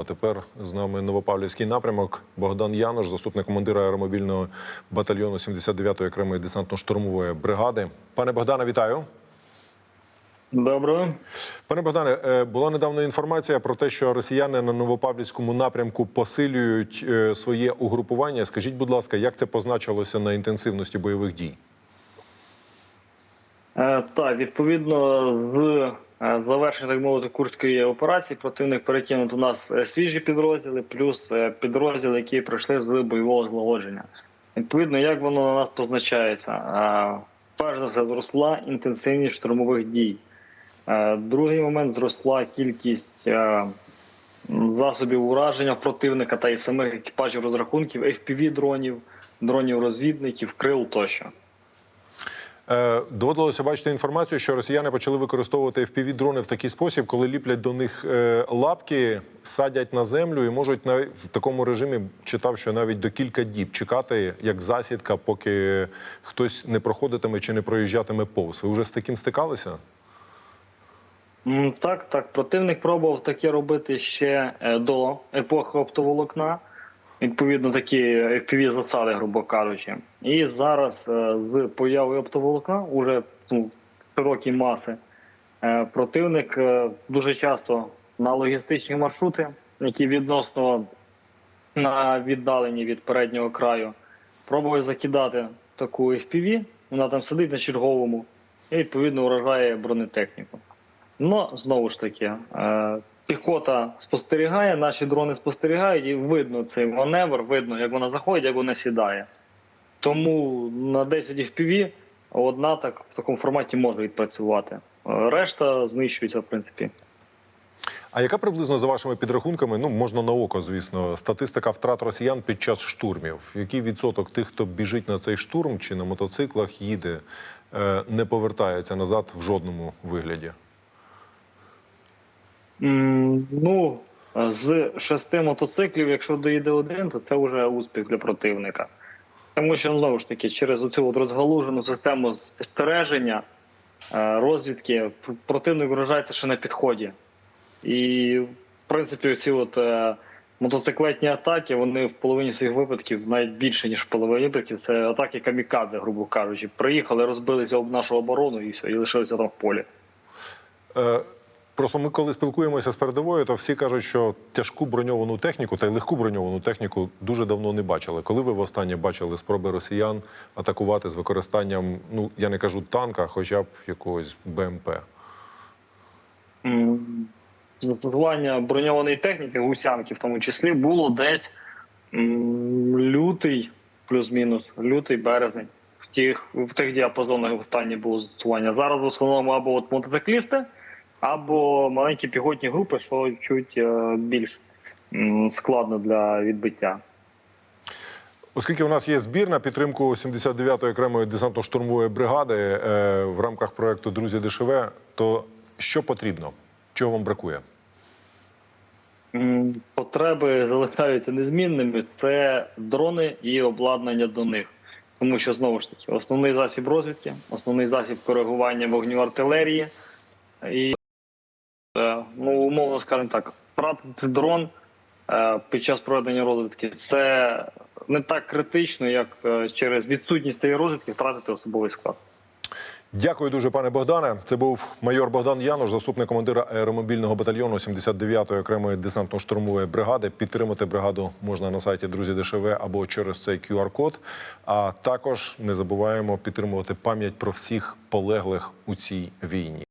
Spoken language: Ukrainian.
А тепер з нами Новопавлівський напрямок. Богдан Янош, заступник командира аеромобільного батальйону 79-ї окремої десантно-штурмової бригади. Пане Богдане, вітаю. Доброго. Пане Богдане, е, була недавно інформація про те, що росіяни на Новопавлівському напрямку посилюють е, своє угрупування. Скажіть, будь ласка, як це позначилося на інтенсивності бойових дій? Е, так, відповідно, з е, завершення, так мовити, курської операції противник перекинув до нас е, свіжі підрозділи, плюс підрозділи, які пройшли з бойового злагодження. Відповідно, як воно на нас позначається? Перш за все, зросла інтенсивність штурмових дій. Другий момент зросла кількість засобів ураження противника та й самих екіпажів розрахунків, FPV-дронів, дронів-розвідників, крил тощо. Е, Доводилося бачити інформацію, що росіяни почали використовувати fpv дрони в такий спосіб, коли ліплять до них е, лапки, садять на землю і можуть навіть в такому режимі читав, що навіть до кілька діб чекати як засідка, поки хтось не проходитиме чи не проїжджатиме повз. Ви вже з таким стикалися? Так, так. Противник пробував таке робити ще е, до епохи оптоволокна. Відповідно, такі fpv засади, грубо кажучи. І зараз е, з появою оптоволокна, уже ну, широкі маси, е, противник е, дуже часто на логістичні маршрути, які відносно на віддалені від переднього краю, пробує закидати таку FPV, вона там сидить на черговому і відповідно уражає бронетехніку. Ну, знову ж таки, піхота спостерігає, наші дрони спостерігають, і видно цей маневр, видно, як вона заходить, як вона сідає. Тому на 10 FPV одна так в такому форматі може відпрацювати. Е, Решта знищується, в принципі. А яка приблизно за вашими підрахунками, ну можна на око, звісно, статистика втрат росіян під час штурмів? Який відсоток тих, хто біжить на цей штурм чи на мотоциклах їде, е, не повертається назад в жодному вигляді? Ну, е, з шести мотоциклів, якщо доїде один, то це вже успіх для противника. Тому що, знову ж таки, через оцю от розгалужену систему спостереження, е, розвідки, противник вражається ще на підході. І, в принципі, ці от е, мотоциклетні атаки, вони в половині своїх випадків навіть більше, ніж в половині випадків, це атаки камікадзе, грубо кажучи. Приїхали, розбилися об нашу оборону і все, і лишилися там в полі. Просто ми, коли спілкуємося з передовою, то всі кажуть, що тяжку броньовану техніку та й легку броньовану техніку дуже давно не бачили. Коли ви востаннє бачили спроби росіян атакувати з використанням, ну я не кажу танка, хоча б якогось БМП? Застосування броньованої техніки, гусянки в тому числі, було десь лютий, плюс-мінус, лютий березень. В тих, в тих діапазонах останнє було застосування. Зараз в основному або от мотоциклісти, або маленькі піхотні групи, що чуть е, більш складно для відбиття. Оскільки у нас є збір на підтримку 79-ї окремої десантно-штурмової бригади е, в рамках проекту Друзі ДШВ, то що потрібно? Чого вам бракує? Потреби залишаються незмінними. Це дрони і обладнання до них. Тому що знову ж таки, основний засіб розвідки, основний засіб коригування вогню артилерії, і умовно скажімо так, втратити дрон е, під час проведення розвідки це не так критично, як е, через відсутність цієї розвідки втратити особовий склад. Дякую дуже, пане Богдане. Це був майор Богдан Янош, заступник командира аеромобільного батальйону 79-ї окремої десантно-штурмової бригади. Підтримати бригаду можна на сайті Друзі ДШВ або через цей QR-код. А також не забуваємо підтримувати пам'ять про всіх полеглих у цій війні.